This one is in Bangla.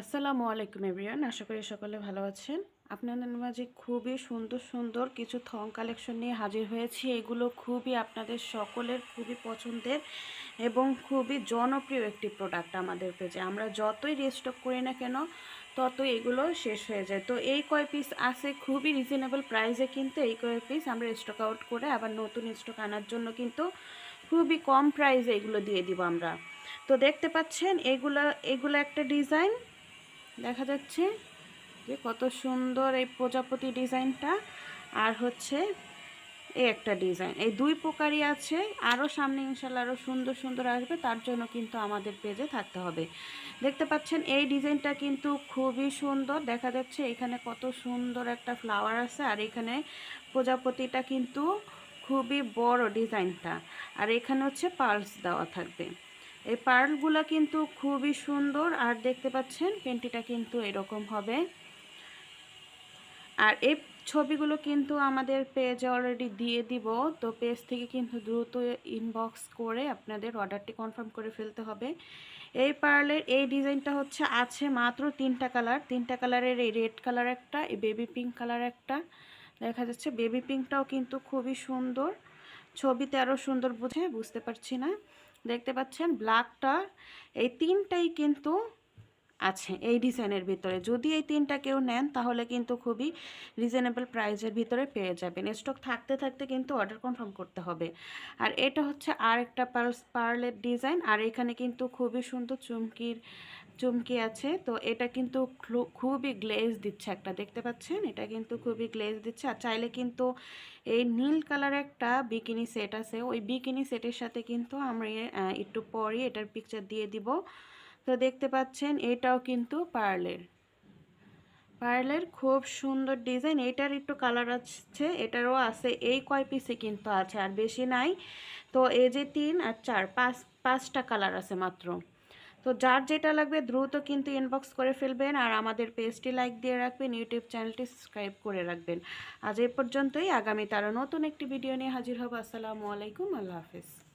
আসসালামু আলাইকুম এভরিওয়ান, আশা করি সকলে ভালো আছেন। আপনাদের মাঝে খুবই সুন্দর সুন্দর কিছু থং কালেকশন নিয়ে হাজির হয়েছি। এগুলো খুবই আপনাদের সকলের খুবই পছন্দের এবং খুবই জনপ্রিয় একটি প্রোডাক্ট আমাদের পেজে। আমরা যতই রিস্টক করি না কেন, ততই এগুলো শেষ হয়ে যায়। তো এই কয় পিস আছে খুবই রিজনেবল প্রাইসে কিন্তু এই কয় পিস আমরা স্টক আউট করে আবার নতুন স্টক আনার জন্য কিন্তু খুবই কম প্রাইসে এগুলো দিয়ে দিব আমরা। তো দেখতে পাচ্ছেন, এগুলো এগুলো একটা ডিজাইন দেখা যাচ্ছে যে কত সুন্দর এই প্রজাপতি ডিজাইনটা। আর হচ্ছে এই একটা ডিজাইন। এই দুই প্রকারই আছে। আরও সামনে ইনশাল্লাহ আরও সুন্দর সুন্দর আসবে। তার জন্য কিন্তু আমাদের পেজে থাকতে হবে। দেখতে পাচ্ছেন, এই ডিজাইনটা কিন্তু খুবই সুন্দর। দেখা যাচ্ছে এখানে কত সুন্দর একটা ফ্লাওয়ার আছে। আর এখানে প্রজাপতিটা কিন্তু খুবই বড় ডিজাইনটা। আর এখানে হচ্ছে পার্লস দেওয়া থাকবে। এই পার্লগুলো কিন্তু খুবই সুন্দর আর দেখতে পাচ্ছেন পেন্টিটা কিন্তু এরকম হবে। আর এই ছবিগুলো কিন্তু আমাদের পেজে অলরেডি দিয়ে দিব, তো পেজ থেকে কিন্তু দ্রুত ইনবক্স করে আপনাদের অর্ডারটি কনফার্ম করে ফেলতে হবে। এই পার্লের এই ডিজাইনটা হচ্ছে আছে মাত্র তিনটা কালার তিনটা কালারের এই রেড কালার একটা, এই বেবি পিঙ্ক কালার একটা। দেখা যাচ্ছে বেবি পিঙ্কটাও কিন্তু খুবই সুন্দর, ছবিতে আরও সুন্দর বুঝে, বুঝতে পারছি না। দেখতে পাচ্ছেন ব্ল্যাকটা এই তিনটাই কিন্তু আছে এই ডিজাইনের ভিতরে। যদি এই তিনটা কেউ নেন, তাহলে কিন্তু খুবই রিজনেবল প্রাইসের ভিতরে পেয়ে যাবেন। স্টক থাকতে থাকতে কিন্তু অর্ডার কনফার্ম করতে হবে। আর এটা হচ্ছে আর একটা পার্লস পার্লের ডিজাইন আর এখানে কিন্তু খুবই সুন্দর চুমকির, চুমকি আছে। তো এটা কিন্তু খুবই গ্লেজ দিচ্ছে একটা, দেখতে পাচ্ছেন? এটা কিন্তু খুবই গ্লেজ দিচ্ছে। আর চাইলে কিন্তু এই নীল কালার একটা বিকিনি সেট আছে। ওই বিকিনি সেটের সাথে কিন্তু আমরা একটু পরে এটার পিকচার দিয়ে দিব। তো দেখতে পাচ্ছেন, এটাও কিন্তু পার্লের। পার্লের খুব সুন্দর ডিজাইন, এটার একটু কালার আছে, এটারও আছে, এই কয় পিসে কিন্তু আছে, আর বেশি নাই। তো এই যে তিন আর চার, পাঁচ, পাঁচটা কালার আছে মাত্র। তো যার যেটা লাগবে দ্রুত কিন্তু ইনবক্স করে ফেলবেন, আর আমাদের পেজটি লাইক দিয়ে রাখবেন, ইউটিউব চ্যানেলটি সাবস্ক্রাইব করে রাখবেন। আজ এ পর্যন্তই আগামী তারা নতুন একটি ভিডিও নিয়ে হাজির হব। আসসালামু আলাইকুম, আল্লাহ হাফিজ।